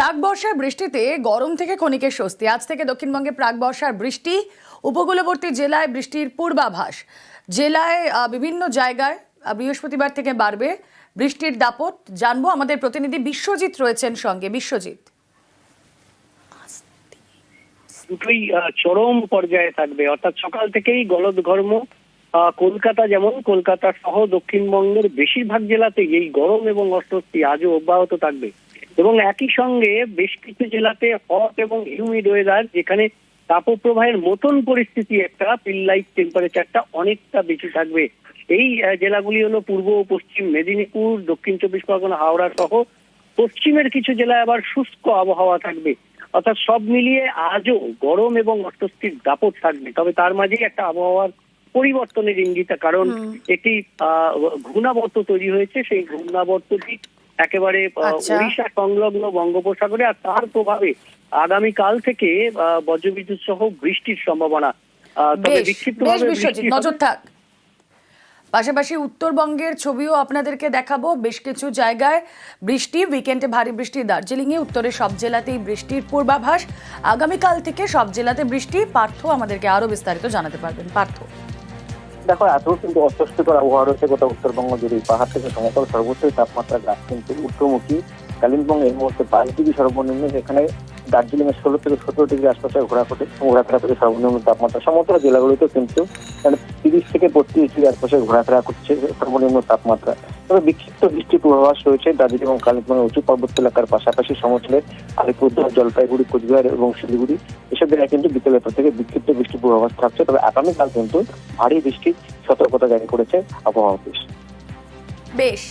প্রাক বর্ষার বৃষ্টিতে গরম থেকে ক্ষণিকের স্বস্তি। আজ থেকে দক্ষিণবঙ্গে প্রাক বর্ষার বৃষ্টি। উপকূলবর্তী জেলায় বৃষ্টির পূর্বাভাস। জেলায় বিভিন্ন জায়গায় বৃহস্পতিবার থেকে বাড়বে বৃষ্টির দাপট। জানব আমাদের প্রতিনিধি বিশ্বজিৎ রয়েছেন সঙ্গে। বিশ্বজিৎ। দুটোই চরম পর্যায়ে থাকবে। অর্থাৎ সকাল থেকেই গলদঘর্ম আহ, কলকাতা যেমন কলকাতা সহ দক্ষিণবঙ্গের বেশিরভাগ জেলাতেই এই গরম এবং অস্বস্তি আজও অব্যাহত থাকবে। এবং একই সঙ্গে বেশ কিছু জেলাতে হট এবং হিউমিড ওয়েদার যেখানে তাপপ্রবাহের মতন পরিস্থিতি একটা পিল্লাইট টেম্পারেচারটা অনেকটা বেশি থাকবে। এই জেলাগুলি হলো পূর্ব ও পশ্চিম মেদিনীপুর দক্ষিণ চব্বিশ পরগনা হাওড়া সহ পশ্চিমের কিছু জেলায় আবার শুষ্ক আবহাওয়া থাকবে। অর্থাৎ সব মিলিয়ে আজও গরম এবং অস্বস্তির দাপট থাকবে। তবে তার মাঝেই একটা আবহাওয়ার পরিবর্তনের ইঙ্গিত কারণ একটি আহ, ঘূর্ণাবর্ত তৈরি হয়েছে। সেই ঘূর্ণাবর্তটি একেবারে আচ্ছা। সংলগ্ন বঙ্গোপসাগরে আর তার প্রভাবে আগামীকাল থেকে বজ্রবিদ্যুৎ সহ বৃষ্টির সম্ভাবনা তবে বিক্ষিপ্তভাবে। নজর থাক পাশাপাশি উত্তরবঙ্গের ছবিও আপনাদেরকে দেখাবো বেশ কিছু জায়গায় বৃষ্টি উইকেন্ডে ভারী বৃষ্টি দার্জিলিংয়ে উত্তরের সব জেলাতেই বৃষ্টির পূর্বাভাস আগামীকাল থেকে সব জেলাতে বৃষ্টি পার্থ আমাদেরকে আরও বিস্তারিত জানাতে পারবেন পার্থ দেখো এত কিন্তু অস্বস্তিকর আবহাওয়া রয়েছে গোটা উত্তরবঙ্গ জুড়ে। পাহাড় থেকে সমতল সর্বোচ্চ তাপমাত্রা গ্রাস কিন্তু উত্তরমুখী কালিম্পং এর মধ্যে বাইশ ডিগ্রি সর্বনিম্ন, যেখানে দার্জিলিং এর ষোলো থেকে সতেরো ডিগ্রি আশপাশে ঘোরাফোটে ঘোরাফেরা করে সর্বনিম্ন তাপমাত্রা। সমতল জেলাগুলিতে কিন্তু মানে তিরিশ থেকে বত্রিশ ডিগ্রি আশপাশে ঘোরাফেরা করছে সর্বনিম্ন তাপমাত্রা। তবে বিক্ষিপ্ত বৃষ্টির পূর্বাভাস রয়েছে দার্জিলিং এবং কালিম্পং এর উঁচু পার্বত্য এলাকার পাশাপাশি সমতলের আলিপুরদুয়ার, জলপাইগুড়ি, কোচবিহার এবং শিলিগুড়ি। এসব জায়গায় কিন্তু বিকেলের পর থেকে বিক্ষিপ্ত বৃষ্টির পূর্বাভাস থাকছে। তবে আগামীকাল কিন্তু ভারী বৃষ্টির সতর্কতা জারি করেছে আবহাওয়া অফিস। বেশ।